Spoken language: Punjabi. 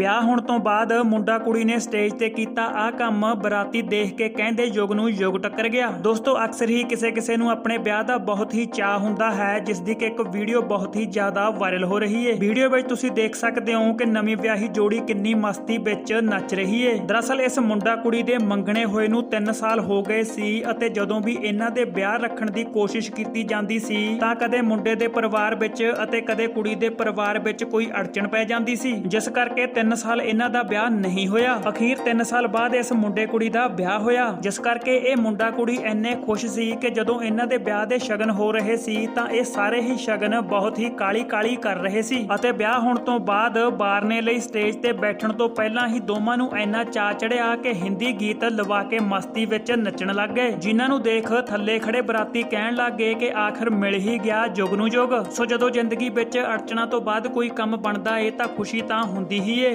ਵਿਆਹ ਹੋਣ ਤੋਂ ਬਾਅਦ ਮੁੰਡਾ ਕੁੜੀ ਨੇ ਸਟੇਜ ਤੇ ਕੀਤਾ ਆਹ ਕੰਮ। ਬਰਾਤੀ ਦੇਖ ਕੇ ਕਹਿੰਦੇ ਯੁਗ ਨੂੰ ਯੁਗ ਟੱਕਰ ਗਿਆ। ਦੋਸਤੋ, ਅਕਸਰ ਹੀ ਕਿਸੇ ਕਿਸੇ ਨੂੰ ਆਪਣੇ ਵਿਆਹ ਦਾ ਬਹੁਤ ਹੀ ਚਾਹ ਹੁੰਦਾ ਹੈ ਜਿਸ ਦੀ ਕਿ ਇੱਕ ਵੀਡੀਓ ਬਹੁਤ ਹੀ ਜ਼ਿਆਦਾ ਵਾਇਰਲ ਹੋ ਰਹੀ ਹੈ ਵੀਡੀਓ ਵਿੱਚ ਤੁਸੀਂ ਦੇਖ ਸਕਦੇ ਹੋ ਕਿ ਨਵੀਂ ਵਿਆਹੀ ਜੋੜੀ ਕਿੰਨੀ ਮਸਤੀ ਵਿੱਚ ਨੱਚ ਰਹੀ ਹੈ ਦਰਅਸਲ, ਇਸ ਮੁੰਡਾ ਕੁੜੀ ਦੇ ਮੰਗਣੇ ਹੋਏ ਨੂੰ 3 ਸਾਲ ਹੋ ਗਏ ਸੀ ਅਤੇ ਜਦੋਂ ਵੀ ਇਹਨਾਂ ਦੇ ਵਿਆਹ ਰੱਖਣ ਦੀ ਕੋਸ਼ਿਸ਼ ਕੀਤੀ ਜਾਂਦੀ ਸੀ, ਤਾਂ ਕਦੇ ਮੁੰਡੇ ਦੇ ਪਰਿਵਾਰ ਵਿੱਚ ਅਤੇ ਕਦੇ ਕੁੜੀ ਦੇ ਪਰਿਵਾਰ ਵਿੱਚ ਕੋਈ ਅੜਚਣ ਪੈ ਜਾਂਦੀ ਸੀ, ਜਿਸ ਕਰਕੇ 3 ਸਾਲ ਇਹਨਾਂ ਦਾ ਵਿਆਹ ਨਹੀਂ ਹੋਇਆ। ਅਖੀਰ 3 ਸਾਲ ਬਾਅਦ ਇਸ ਮੁੰਡੇ ਕੁੜੀ ਦਾ ਵਿਆਹ ਹੋਇਆ। ਜਿਸ ਕਰਕੇ ਇਹ ਮੁੰਡਾ ਕੁੜੀ ਇੰਨੇ ਖੁਸ਼ ਸੀ ਕਿ ਜਦੋਂ ਇਹਨਾਂ ਦੇ ਵਿਆਹ ਦੇ ਸ਼ਗਨ ਹੋ ਰਹੇ ਸੀ ਤਾਂ ਇਹ ਸਾਰੇ ਹੀ ਸ਼ਗਨ ਬਹੁਤ ਹੀ ਕਾਲੀ ਕਾਲੀ ਕਰ ਰਹੇ ਸੀ। ਅਤੇ ਵਿਆਹ ਹੋਣ ਤੋਂ ਬਾਅਦ ਬਾਰਨੇ ਲਈ ਸਟੇਜ ਤੇ ਬੈਠਣ ਤੋਂ ਪਹਿਲਾਂ ਹੀ ਦੋਵਾਂ ਨੂੰ ਇੰਨਾ ਚਾ ਚੜਿਆ ਕਿ ਹਿੰਦੀ ਗੀਤ ਲਵਾ ਕੇ ਮਸਤੀ ਵਿੱਚ ਨੱਚਣ ਲੱਗ ਗਏ। ਜਿਨ੍ਹਾਂ ਨੂੰ ਦੇਖ ਥੱਲੇ ਖੜੇ ਬਰਾਤੀ ਕਹਿਣ ਲੱਗ ਗਏ ਕਿ ਆਖਰ ਮਿਲ ਹੀ ਗਿਆ ਜੁਗ ਨੂੰ ਜੁਗ। ਸੋ ਜਦੋਂ ਜ਼ਿੰਦਗੀ ਵਿੱਚ ਅੜਚਣਾ ਤੋਂ ਬਾਅਦ ਕੋਈ ਕੰਮ ਬਣਦਾ ਏ ਤਾਂ ਖੁਸ਼ੀ ਤਾਂ ਹੁੰਦੀ ਹੀ ਏ।